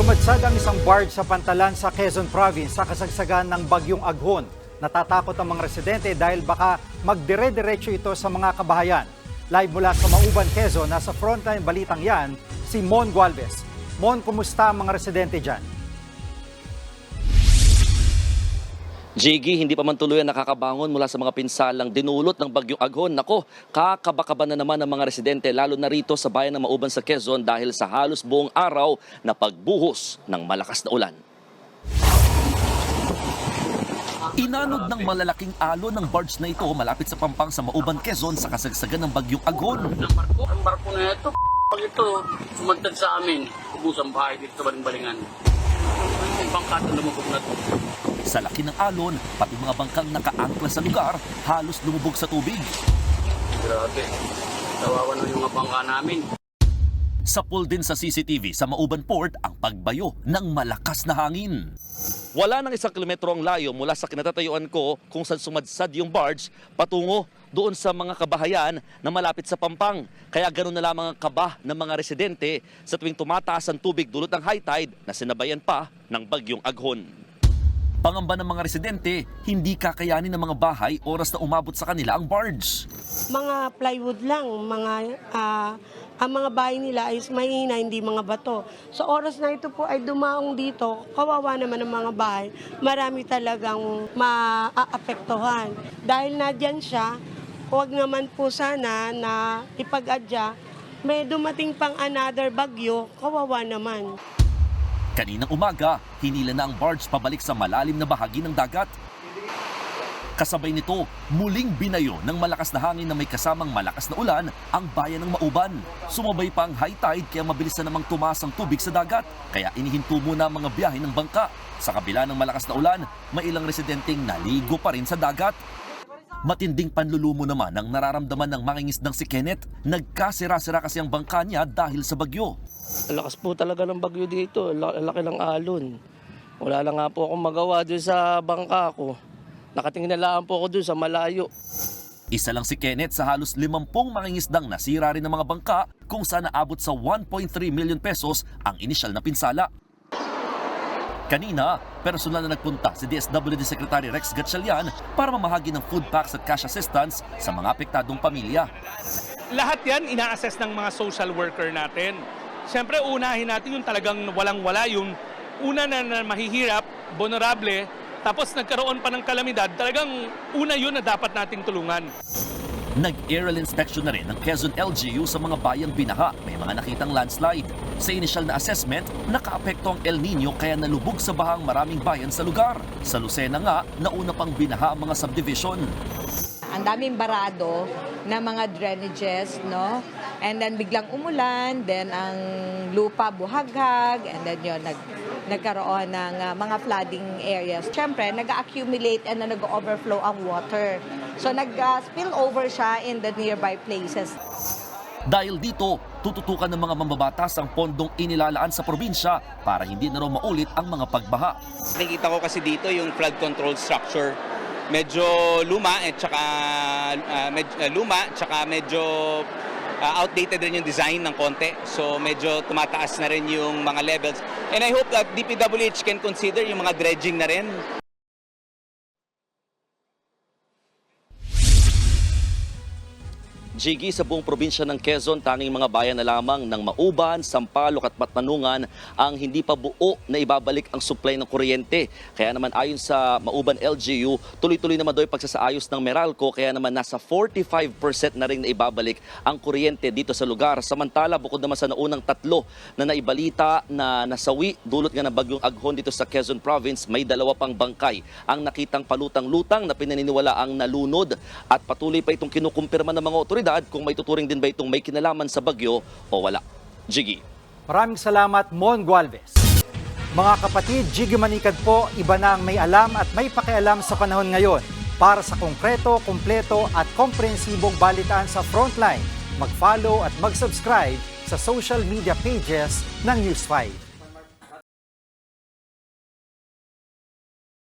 Sumadsad ang isang barge sa pantalan sa Quezon Province sa kasagsagan ng bagyong Aghon. Natatakot ang mga residente dahil baka magdire-diretso ito sa mga kabahayan. Live mula sa Mauban, Quezon, nasa frontline balitang yan, si Mon Gualvez. Mon, kumusta ang mga residente dyan? Jiggy, hindi pa man tuluyan nakakabangon mula sa mga pinsalang dinulot ng bagyong Aghon. Nako, kakabakaba na naman ng mga residente lalo na rito sa bayan ng Mauban sa Quezon dahil sa halos buong araw na pagbuhos ng malakas na ulan. Inanod ng malalaking alon ng barge na ito malapit sa Pampang sa Mauban, Quezon sa kasagsagan ng bagyong Aghon. ng barko. Ang barko na ito, pag ito, sumagtag sa amin, ubus ang bahay dito sa Baling-Balingan. Yung bangka ito lumubog na ito. Sa laki ng alon, pati mga bangkang nakaangkla sa lugar, halos lumubog sa tubig. Grabe. Tawawan na yung mga bangka namin. Sa pool din sa CCTV sa Mauban Port ang pagbayo ng malakas na hangin. Wala nang isang kilometro ang layo mula sa kinatatayuan ko kung saan sumadsad yung barge patungo doon sa mga kabahayan na malapit sa Pampang. Kaya ganoon na lamang ang kaba ng mga residente sa tuwing tumataas ang tubig dulot ng high tide na sinabayan pa ng bagyong Aghon. Pangamba ng mga residente, hindi kakayanin ng mga bahay oras na umabot sa kanila ang barge. mga plywood lang, mga ah, ang mga bahay nila ay mahina, hindi mga bato. Sa oras na ito po ay dumaong dito, kawawa naman ang mga bahay, marami talagang maaapektuhan. Dahil na dyan siya, huwag naman po sana na ipag-adya, may dumating pang another bagyo, kawawa naman. Kaninang umaga, hinila na ang barge pabalik sa malalim na bahagi ng dagat. Kasabay nito, muling binayo ng malakas na hangin na may kasamang malakas na ulan ang bayan ng Mauban. Sumabay pa ang high tide kaya mabilis na namang tumaas ang tubig sa dagat. Kaya inihinto muna ang mga biyahe ng bangka. Sa kabila ng malakas na ulan, may ilang residenteng naligo pa rin sa dagat. Matinding panlulumo naman ang nararamdaman ng mangingisdang si Kenneth. Nagkasira-sira kasi ang bangka niya dahil sa bagyo. Lakas po talaga ng bagyo dito. Laki ng alon. Wala lang nga po akong magawa doon sa bangka ko. Nakatingin na lang po ako doon sa malayo. Isa lang si Kenneth sa halos 50 mangingisdang nasira rin ng mga bangka kung saan naabot sa 1.3 million pesos ang inisyal na pinsala. Kanina, personal na nagpunta si DSWD Secretary Rex Gatchalian para mamahagi ng food packs at cash assistance sa mga apektadong pamilya. lahat yan ina-assess ng mga social worker natin. Siyempre, unahin natin yung talagang walang-wala, yung una na, na mahihirap, vulnerable, tapos nagkaroon pa ng kalamidad, talagang una yun na dapat nating tulungan. Nag-aerial inspection na rin ng Quezon LGU sa mga bayang binaha. May mga nakitang landslide. Sa initial na assessment, nakaapekto ang El Nino kaya nalubog sa bahang maraming bayan sa lugar. Sa Lucena nga, nauna pang binaha ang mga subdivision. ang daming barado na mga drainages, no? And then biglang umulan, then ang lupa buhaghag, and then yun, nag, nagkaroon ng ah, mga flooding areas. Siyempre, nag-accumulate and nag-overflow ang water. So nag-spill over siya in the nearby places. Dahil dito, tututukan ng mga mambabatas ang pondong inilalaan sa probinsya para hindi na raw maulit ang mga pagbaha. Nakikita ko kasi dito yung flood control structure. Medyo luma at saka ah, med- ah, luma tsaka medyo ah, outdated rin yung design ng konti. So medyo tumataas na rin yung mga levels. And I hope that DPWH can consider yung mga dredging na rin Jiggy sa buong probinsya ng Quezon, tanging mga bayan na lamang ng Mauban, Sampaloc at Matmanungan ang hindi pa buo na ibabalik ang supply ng kuryente. Kaya naman ayon sa Mauban LGU, tuloy-tuloy naman daw pagsasaayos ng Meralco kaya naman nasa 45% na rin na ibabalik ang kuryente dito sa lugar. Samantala, bukod naman sa naunang tatlo na naibalita na nasawi dulot nga ng bagyong Aghon dito sa Quezon Province, may dalawa pang bangkay ang nakitang palutang-lutang na pinaniniwala ang nalunod at patuloy pa itong kinukumpirma ng mga otoridad kung may tuturing din ba itong may kinalaman sa bagyo o wala. Jiggy. Maraming salamat, Mon Gualvez. Mga kapatid, Jiggy Manikad po, iba na ang may alam at may pakialam sa panahon ngayon. Para sa konkreto, kumpleto at komprehensibong balitaan sa Frontline, mag-follow at mag-subscribe sa social media pages ng News 5.